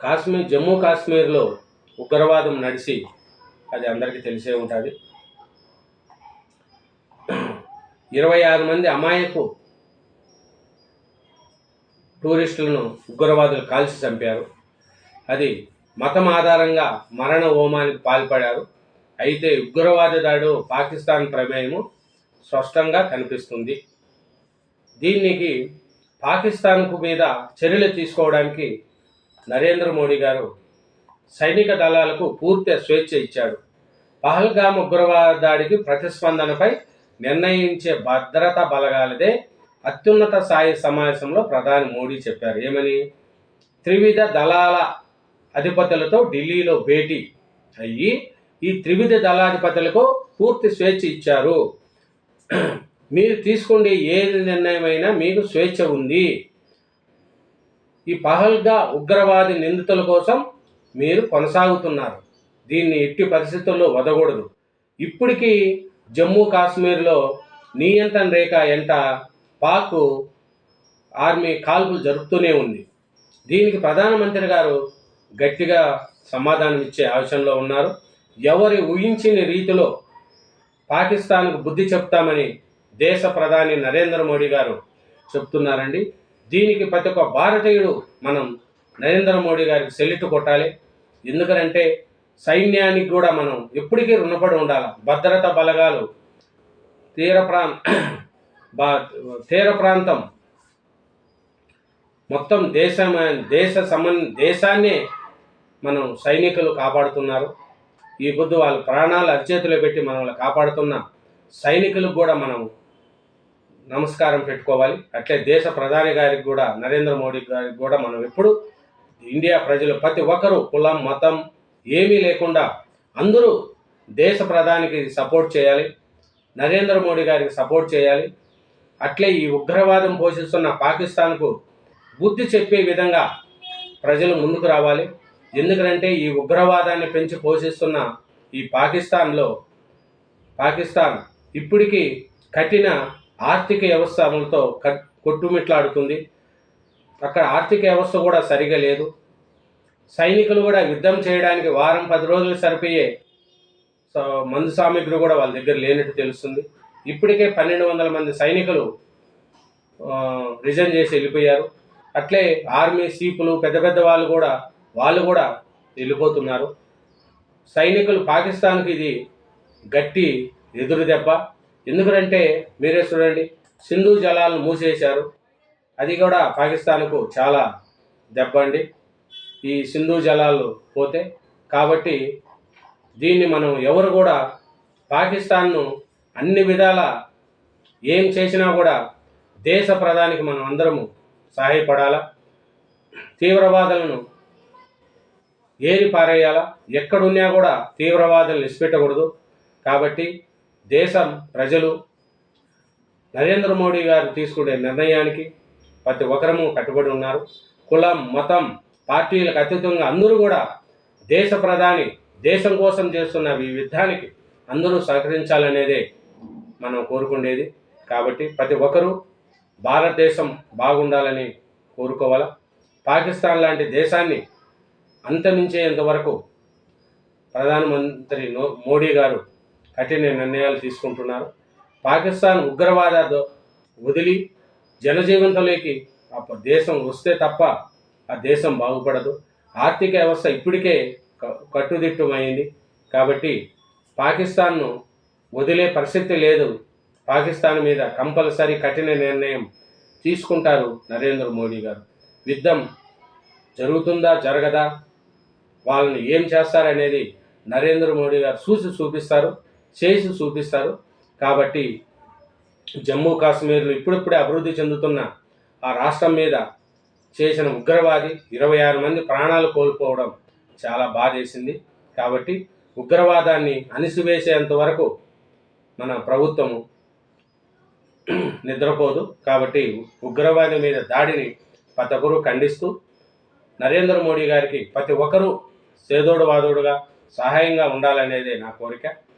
కాశ్మీర్ జమ్మూ కాశ్మీర్లో ఉగ్రవాదం నడిచి అది అందరికీ తెలిసే ఉంటుంది. ఇరవై ఆరు మంది అమాయకు టూరిస్టులను ఉగ్రవాదులు కాల్చి చంపారు. అది మతం ఆధారంగా మరణ హోమానికి పాల్పడారు. అయితే ఉగ్రవాద దాడు పాకిస్తాన్ ప్రమేయము స్పష్టంగా కనిపిస్తుంది. దీనికి పాకిస్తాన్కు మీద చర్యలు తీసుకోవడానికి నరేంద్ర మోడీ గారు సైనిక దళాలకు పూర్తి స్వేచ్ఛ ఇచ్చాడు. పహల్గామ్ ఉగ్రవాద దాడికి ప్రతిస్పందనపై నిర్ణయించే భద్రతా బలగాలదే అత్యున్నత స్థాయి సమావేశంలో ప్రధాని మోడీ చెప్పారు. ఏమని? త్రివిధ దళాల అధిపతులతో ఢిల్లీలో భేటీ అయ్యి ఈ త్రివిధ దళాధిపతులకు పూర్తి స్వేచ్ఛ ఇచ్చారు. మీరు తీసుకునే ఏ నిర్ణయమైనా మీకు స్వేచ్ఛ ఉంది. ఈ పహల్గా ఉగ్రవాది నిందితుల కోసం మీరు కొనసాగుతున్నారు. దీన్ని ఎట్టి పరిస్థితుల్లో వదకూడదు. ఇప్పటికీ జమ్మూ కాశ్మీర్లో నియంత్రణ రేఖ ఎంట పాక్ ఆర్మీ కాల్పులు జరుపుతూనే ఉంది. దీనికి ప్రధానమంత్రి గారు గట్టిగా సమాధానం ఇచ్చే అవసరంలో ఉన్నారు. ఎవరి ఊహించని రీతిలో పాకిస్తాన్కు బుద్ధి చెప్తామని దేశ ప్రధాని నరేంద్ర మోడీ గారు చెప్తున్నారండి. దీనికి ప్రతి ఒక్క భారతీయుడు మనం నరేంద్ర మోడీ గారికి సెల్లిట్టు కొట్టాలి. ఎందుకంటే సైన్యానికి కూడా మనం ఎప్పటికీ రుణపడి ఉండాలి. భద్రతా బలగాలు తీర ప్రాం తీర ప్రాంతం మొత్తం దేశం దేశ సమన్ దేశాన్నే మనం సైనికులు కాపాడుతున్నారు. ఈ పొద్దు వాళ్ళ ప్రాణాలు అరిచేతిలో పెట్టి మనల్ని కాపాడుతున్న సైనికులకు కూడా మనం నమస్కారం పెట్టుకోవాలి. అట్లే దేశ ప్రధాని గారికి కూడా నరేంద్ర మోడీ గారికి కూడా మనం ఎప్పుడు ఇండియా ప్రజలు ప్రతి ఒక్కరూ కులం మతం ఏమీ లేకుండా అందరూ దేశ ప్రధానికి సపోర్ట్ చేయాలి. నరేంద్ర మోడీ గారికి సపోర్ట్ చేయాలి. అట్లే ఈ ఉగ్రవాదం పోషిస్తున్న పాకిస్తాన్కు బుద్ధి చెప్పే విధంగా ప్రజలు ముందుకు రావాలి. ఎందుకంటే ఈ ఉగ్రవాదాన్ని పెంచి పోషిస్తున్న ఈ పాకిస్తాన్లో పాకిస్తాన్ ఇప్పటికీ కఠిన ఆర్థిక వ్యవస్థ అమలుతో కొట్టుమిట్లాడుతుంది. అక్కడ ఆర్థిక వ్యవస్థ కూడా సరిగా లేదు. సైనికులు కూడా యుద్ధం చేయడానికి వారం పది రోజులు సరిపోయే మందు సామగ్రి కూడా వాళ్ళ దగ్గర లేనట్టు తెలుస్తుంది. ఇప్పటికే పన్నెండు వందల మంది సైనికులు రిజైన్ చేసి వెళ్ళిపోయారు. అట్లే ఆర్మీ సీపులు పెద్ద పెద్ద వాళ్ళు కూడా వాళ్ళు కూడా వెళ్ళిపోతున్నారు. సైనికులు పాకిస్తాన్కి ఇది గట్టి ఎదురు దెబ్బ ఎందుకంటే మీరే చూడండి సింధు జలాలను మూసేశారు. అది కూడా పాకిస్తాన్కు చాలా దెబ్బ అండి. ఈ సింధు జలాలు పోతే కాబట్టి దీన్ని మనం ఎవరు కూడా పాకిస్తాన్ను అన్ని విధాల ఏం చేసినా కూడా దేశ ప్రధానికి మనం అందరము సహాయపడాలా? తీవ్రవాదులను ఏరి పారేయాలా? ఎక్కడున్నా కూడా తీవ్రవాదులను నిష్పెట్టకూడదు కాబట్టి దేశం ప్రజలు నరేంద్ర మోడీ గారు తీసుకునే నిర్ణయానికి ప్రతి ఒక్కరము కట్టుబడి ఉన్నారు. కులం మతం పార్టీలకు అతీతంగా అందరూ కూడా దేశ ప్రధాని దేశం కోసం చేస్తున్న ఈ యుద్ధానికి అందరూ సహకరించాలనేదే మనం కోరుకునేది. కాబట్టి ప్రతి ఒక్కరూ భారతదేశం బాగుండాలని కోరుకోవాలా? పాకిస్తాన్ లాంటి దేశాన్ని అంతమించేంత వరకు ప్రధానమంత్రి నో మోడీ గారు కఠిన నిర్ణయాలు తీసుకుంటున్నారు పాకిస్తాన్ ఉగ్రవాద వదిలి జనజీవితంలోకి ఆ దేశం వస్తే తప్ప ఆ దేశం బాగుపడదు. ఆర్థిక వ్యవస్థ ఇప్పటికే క- కట్టుదిట్టమైంది. కాబట్టి పాకిస్తాన్ను వదిలే పరిస్థితి లేదు. పాకిస్తాన్ మీద కంపల్సరీ కఠిన నిర్ణయం తీసుకుంటారు నరేంద్ర మోడీ గారు. యుద్ధం జరుగుతుందా జరగదా? వాళ్ళని ఏం చేస్తారనేది నరేంద్ర మోడీ గారు చూసి చూపిస్తారు. చేసి చూపిస్తారు. కాబట్టి జమ్మూ కాశ్మీర్లో ఇప్పుడిప్పుడే అభివృద్ధి చెందుతున్న ఆ రాష్ట్రం మీద చేసిన ఉగ్రవాది ఇరవై ఆరు మంది ప్రాణాలు కోల్పోవడం చాలా బాధేసింది కాబట్టి ఉగ్రవాదాన్ని అణిసివేసేంత వరకు మన ప్రభుత్వము నిద్రపోదు. కాబట్టి ఉగ్రవాది మీద దాడిని ప్రతి ఒక్కరూ ఖండిస్తూ నరేంద్ర మోడీ గారికి ప్రతి ఒక్కరూ సేదోడు వాదోడుగా సహాయంగా ఉండాలనేదే నా కోరిక.